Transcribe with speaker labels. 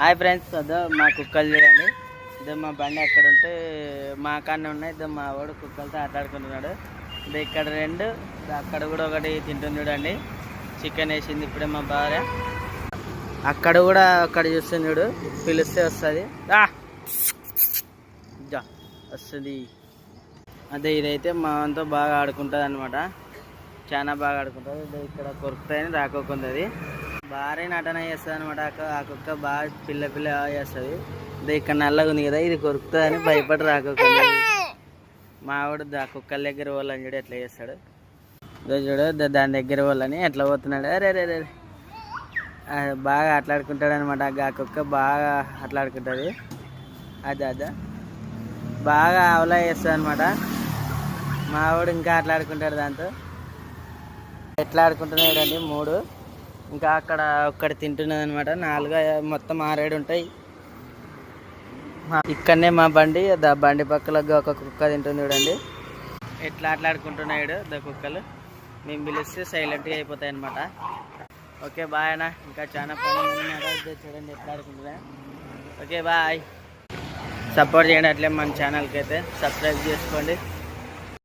Speaker 1: Hi friends అదో మా కుక్కలు చూడండి. ఇదో మా బండి అక్కడ ఉంటే మా కాడనే ఉన్నాయి. ఇదో మా వాడు కుక్కలతో ఆటాడుకుంటున్నాడు ఇదో ఇక్కడ రెండు అక్కడ కూడా ఒకటి తింటుంది చూడండి. చికెన్ వేసింది ఇప్పుడే మా భార్య. అక్కడ కూడా అక్కడ చూస్తుంది చూడు పిలిస్తే వస్తుంది. జా వస్తుంది. అదే ఇదైతే మా అంతా బాగా ఆడుకుంటుంది అనమాట చాలా బాగా ఆడుకుంటుంది. ఇక్కడ కొరుకుతాయని రాకోకుంది అది భారీ నటన చేస్తుంది అనమాట ఆ కుక్క బాగా పిల్ల పిల్ల చేస్తుంది. ఇదో ఇక్కడ నల్లగా ఉంది కదా ఇది కొరుకుతుంది అని భయపడి రాకోకుంది మా ఆ కుక్కల దగ్గర వాళ్ళని చూడు ఎట్లా చేస్తాడు. చూడు దాని దగ్గర వాళ్ళని ఎట్లా పోతున్నాడు. అరే రే రే బాగా ఆటలాడుకుంటాడు అనమాట ఆ కుక్క బాగా ఆటలాడుకుంటుంది. అదే అదే. బాగా అవలా చేస్తుంది అనమాట మావాడు ఇంకా ఆటలాడుకుంటాడు దాంతో. ఎట్లా ఆడుకుంటున్నాడు అండి మూడు. ఇంకా అక్కడ ఒక్కటి తింటున్నది అనమాట నాలుగు మొత్తం ఆరేడు ఉంటాయి. ఇక్కడనే మా బండి దా బండి పక్కల ఒక కుక్క తింటుంది చూడండి. ఎట్లా ఆటలాడుకుంటున్నాడు దా కుక్కలు. మేము పిలిస్తే సైలెంట్గా అయిపోతాయి అనమాట ఓకే బాయ్ అన్న. ఇంకా చాలా పని చూడండి ఎట్లా ఆడుకుంటున్నా ఓకే బాయ్. సపోర్ట్ చేయండి అట్లే మన ఛానల్కి అయితే. సబ్స్క్రైబ్ చేసుకోండి.